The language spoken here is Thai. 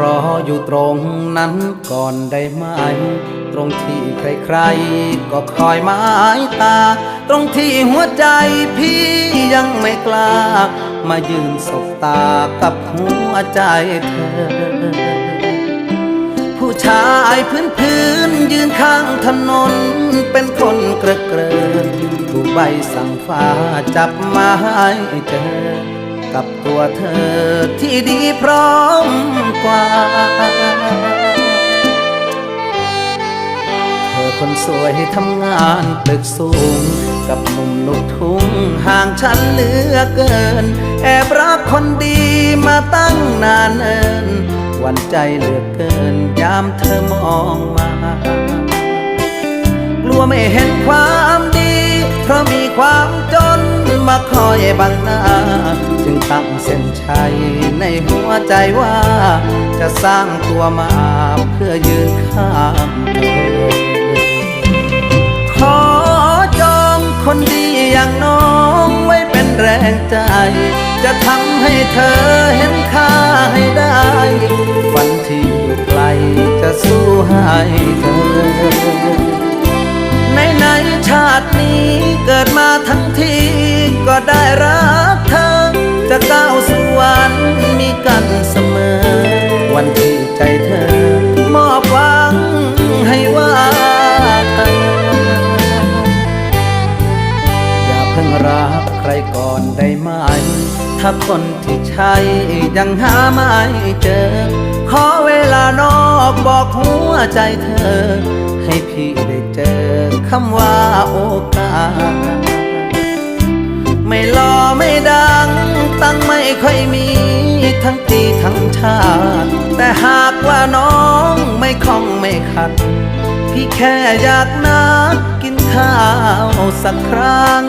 รออยู่ตรงนั้นก่อนได้ไหม ตรงที่ใครๆ ก็คอยหมายตา ตรงที่หัวใจพี่ยังไม่กล้า มายืนสบตากับหัวใจเธอ ผู้ชายพื้นพื้นๆยืนข้างถนน เป็นคนเกระเกรินถูกใบสั่งฟ้าจับมาให้เจอ กับตัวเธอที่ดีพร้อมกว่า เธอคนสวยทำงานตึกสูง กับหนุ่มลูกทุ่งห่างฉันเหลือเกิน แอบรักคนดีมาตั้งนานเอินวันใจเหลือเกินยามเธอมองมากลัวไม่เห็นความดี เพราะมีความจน มาคอยบังหน้า จึงตั้งเส้นชัยในหัวใจว่า จะสร้างตัวมาเพื่อยืนข้างเธอขอจองคนดีอย่างน้องไว้เป็นแรงใจ จะทำให้เธอเห็นค่าให้ได้ฝันที่อยู่ไกลจะสู้ให้เธอ ก็ได้รักเธอ จะก้าวสู่วันมีกันเสมอ วันที่ใจเธอ มอบหวังให้ว่ากันอย่าเพิ่งรักใครก่อนได้ไหม ถ้าคนที่ใช่ยังหาไม่เจอ ขอเวลานอกบอกหัวใจเธอ ให้พี่ได้เจอคำว่าโอกาส ไม่หล่อไม่ดัง ตั้งไม่ค่อยมีทั้งปีทั้งชาติ แต่หากว่าน้องไม่คล่องไม่ขัด พี่แค่อยากนัดกินข้าวสักครั้ง